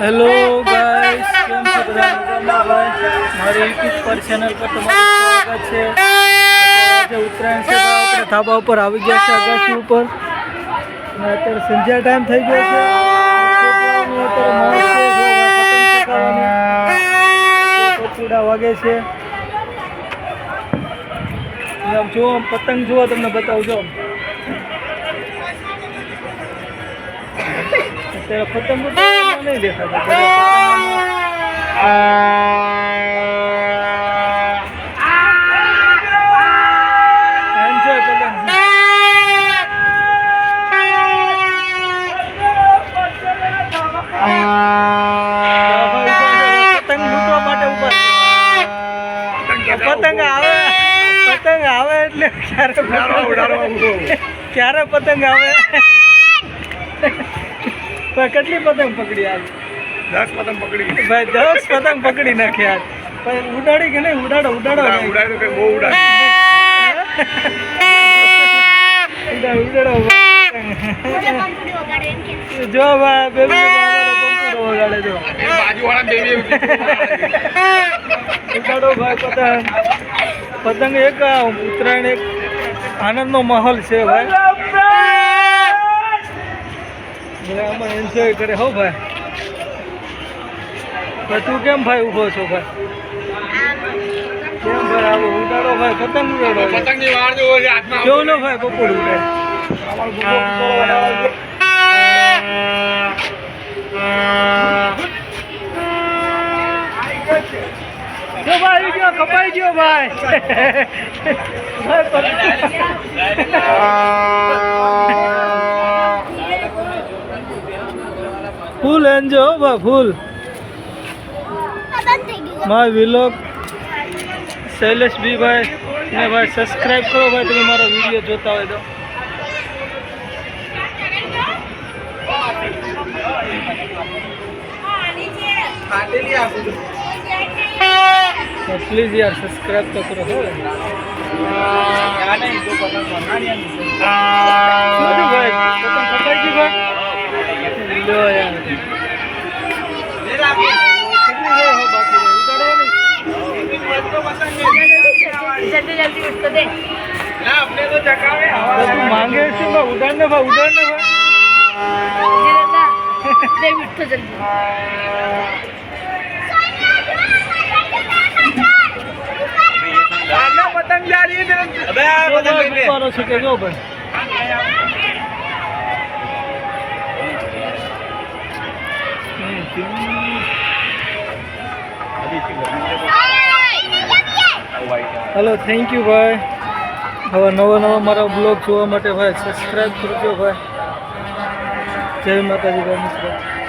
Hello guys કેમ છો બધા મારી યુટ્યુબ પર ચેનલ પર તમારું સ્વાગત છે. આજે ઉત્તરાયણ છે આપણે ધાબા ઉપર આવી ગયા છે અગાસી ઉપર. અને અત્યારે સંધ્યા ટાઈમ થઈ ગયો છે. પતંગ વાગે છે. આમ જુઓ પતંગ જુઓ, તમને બતાવજો અત્યારે પતંગ નહીં દેખાતા પતંગ આવે. પતંગ આવે એટલે ક્યારે ક્યારે પતંગ આવે? ભાઈ કેટલી પતંગ પકડી આજ? દસ પતંગ પકડી. ભાઈ દસ પતંગ પકડી નાખ્યા પણ ઉડાડી કે નહીં? ઉડાડો ઉડાડો ઉડાડો કે બહુ ઉડાડો ઉડાડો. જો ભાઈ બેબી ઉડાડે જો. બાજુવાળા બેબી ઉડાડો ભાઈ પતંગ. પતંગ એક ઉત્તરાયણ એક આનંદનો માહોલ છે ભાઈ. બધા આમાં એન્જોય કરે. હો ભાઈ. ભાઈ તું કેમ ભાઈ ઊભો છો ભાઈ? કેમ ભાઈ આવો? ઉડાડો ભાઈ પતંગ ઉડાડો પતંગની વાર જો હાથમાં જો નો ભાઈ બપોર ઉડે. જો ભાઈ ગયો કપાઈ ગયો ભાઈ. ફૂલ એન્જો ભાઈ full my vlog Shailesh B ભાઈ ને ભાઈ સબસ્ક્રાઇબ કરો ભાઈ તમે મારો વીડિયો જોતા હોય તો પ્લીઝ યાર સબસ્ક્રાઇબ તો કરો હો શું થયું ભાઈ જો પતંગ જારી અબે છે હલો થેન્ક યુ ભાઈ હવે નવા નવા મારા બ્લોગ જોવા માટે ભાઈ સબસ્ક્રાઈબ કરજો ભાઈ જય માતાજી ભાઈ